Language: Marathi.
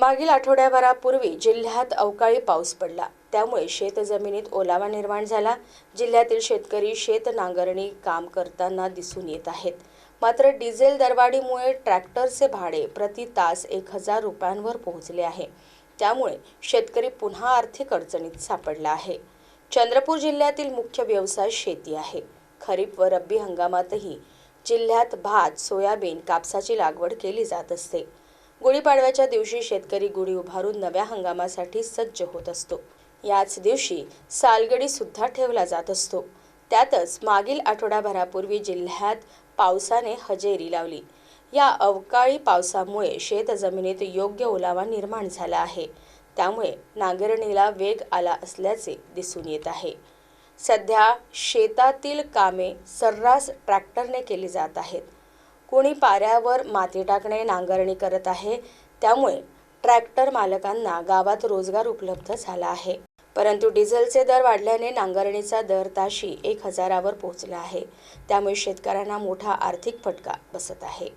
मागील आठवड्याभरापूर्वी जिल्ह्यात अवकाळी पाऊस पडला. त्यामुळे शेतजमिनीत ओलावा निर्माण झाला. जिल्ह्यातील शेतकरी शेत नांगरणी काम करताना दिसून येत आहेत. मात्र डिझेल दरवाढीमुळे ट्रॅक्टरचे भाडे प्रति तास एक हजार रुपयांवर पोहोचले आहे. त्यामुळे शेतकरी पुन्हा आर्थिक अडचणीत सापडला आहे. चंद्रपूर जिल्ह्यातील मुख्य व्यवसाय शेती आहे. खरीप व रब्बी हंगामातही जिल्ह्यात भात सोयाबीन कापसाची लागवड केली जात असते. गुढीपाडव्याच्या दिवशी शेतकरी गुढी उभारून नव्या हंगामासाठी सज्ज होत असतो. याच दिवशी सालगडी सुद्धा ठेवला जात असतो. त्यातच मागील आठवडाभरापूर्वी जिल्ह्यात पावसाने हजेरी लावली. या अवकाळी पावसामुळे शेतजमिनीत योग्य ओलावा निर्माण झाला आहे. त्यामुळे नांगरणीला वेग आला असल्याचे दिसून येत आहे. सध्या शेतातील कामे सर्रास ट्रॅक्टरने केली जात आहेत. कोणी पाऱ्यावर माती टाकणे नांगरणी करत आहे त्यामुळे ट्रॅक्टर मालकांना गावात रोजगार उपलब्ध झाला आहे. परंतु डिझेलचे दर वाढल्याने नांगरणीचा दर ताशी एक हजारावर पोहोचला आहे. त्यामुळे शेतकऱ्यांना मोठा आर्थिक फटका बसत आहे.